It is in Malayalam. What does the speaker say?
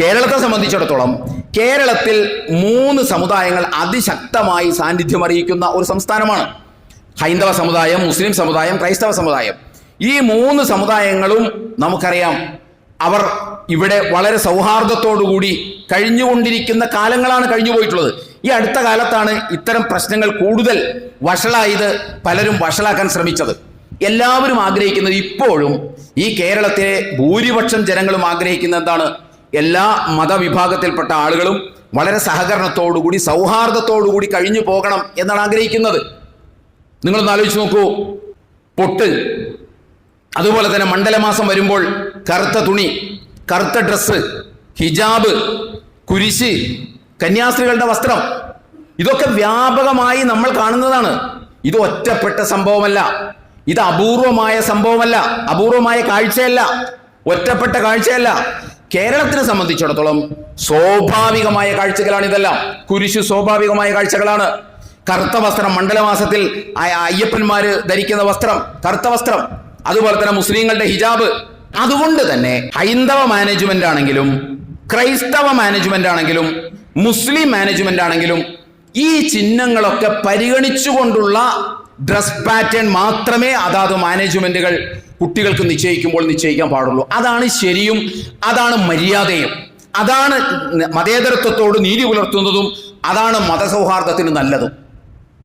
കേരളത്തെ സംബന്ധിച്ചിടത്തോളം കേരളത്തിൽ മൂന്ന് സമുദായങ്ങൾ അതിശക്തമായി സാന്നിധ്യം അറിയിക്കുന്ന ഒരു സംസ്ഥാനമാണ്. ഹൈന്ദവ സമുദായം മുസ്ലിം സമുദായം ക്രൈസ്തവ സമുദായം. ഈ മൂന്ന് സമുദായങ്ങളും നമുക്കറിയാം അവർ ഇവിടെ വളരെ സൗഹാർദ്ദത്തോടുകൂടി കഴിഞ്ഞുകൊണ്ടിരിക്കുന്ന കാലങ്ങളാണ് കഴിഞ്ഞു പോയിട്ടുള്ളത് ഈ അടുത്ത കാലത്താണ് ഇത്തരം പ്രശ്നങ്ങൾ കൂടുതൽ വഷളായത് പലരും വഷളാക്കാൻ ശ്രമിച്ചത്. എല്ലാവരും ആഗ്രഹിക്കുന്നത് ഇപ്പോഴും ഈ കേരളത്തിലെ ഭൂരിപക്ഷം ജനങ്ങളും ആഗ്രഹിക്കുന്ന എന്താണ്? എല്ലാ മതവിഭാഗത്തിൽപ്പെട്ട ആളുകളും വളരെ സഹകരണത്തോടുകൂടി സൗഹാർദ്ദത്തോടുകൂടി കഴിഞ്ഞു പോകണം എന്നാണ് ആഗ്രഹിക്കുന്നത്. നിങ്ങളൊന്ന് ആലോചിച്ച് നോക്കൂ. പൊട്ട് അതുപോലെ തന്നെ മണ്ഡലമാസം വരുമ്പോൾ കറുത്ത തുണി കറുത്ത ഡ്രസ്സ് ഹിജാബ് കുരിശ് കന്യാസ്ത്രീകളുടെ വസ്ത്രം ഇതൊക്കെ വ്യാപകമായി നമ്മൾ കാണുന്നതാണ്. ഇത് ഒറ്റപ്പെട്ട സംഭവമല്ല. ഇത് അപൂർവമായ സംഭവമല്ല. അപൂർവമായ കാഴ്ചയല്ല. ഒറ്റപ്പെട്ട കാഴ്ചയല്ല. കേരളത്തിനെ സംബന്ധിച്ചിടത്തോളം സ്വാഭാവികമായ കാഴ്ചകളാണ് ഇതെല്ലാം. കുരിശ് സ്വാഭാവികമായ കാഴ്ചകളാണ്. കറുത്ത വസ്ത്രം മണ്ഡലമാസത്തിൽ അയ്യപ്പന്മാര് ധരിക്കുന്ന വസ്ത്രം കറുത്ത വസ്ത്രം അതുപോലെ തന്നെ മുസ്ലിങ്ങളുടെ ഹിജാബ്. അതുകൊണ്ട് തന്നെ ഹൈന്ദവ മാനേജ്മെന്റ് ആണെങ്കിലും ക്രൈസ്തവ മാനേജ്മെന്റ് ആണെങ്കിലും മുസ്ലിം മാനേജ്മെന്റ് ആണെങ്കിലും ഈ ചിഹ്നങ്ങളൊക്കെ പരിഗണിച്ചുകൊണ്ടുള്ള ഡ്രസ് പാറ്റേൺ മാത്രമേ അതാത് മാനേജ്മെന്റുകൾ കുട്ടികൾക്ക് നിശ്ചയിക്കുമ്പോൾ നിശ്ചയിക്കാൻ പാടുള്ളൂ. അതാണ് ശരിയും അതാണ് മര്യാദയും. അതാണ് മതേതരത്വത്തോട് നീതി പുലർത്തുന്നതും അതാണ് മതസൗഹാർദ്ദത്തിന് നല്ലതും.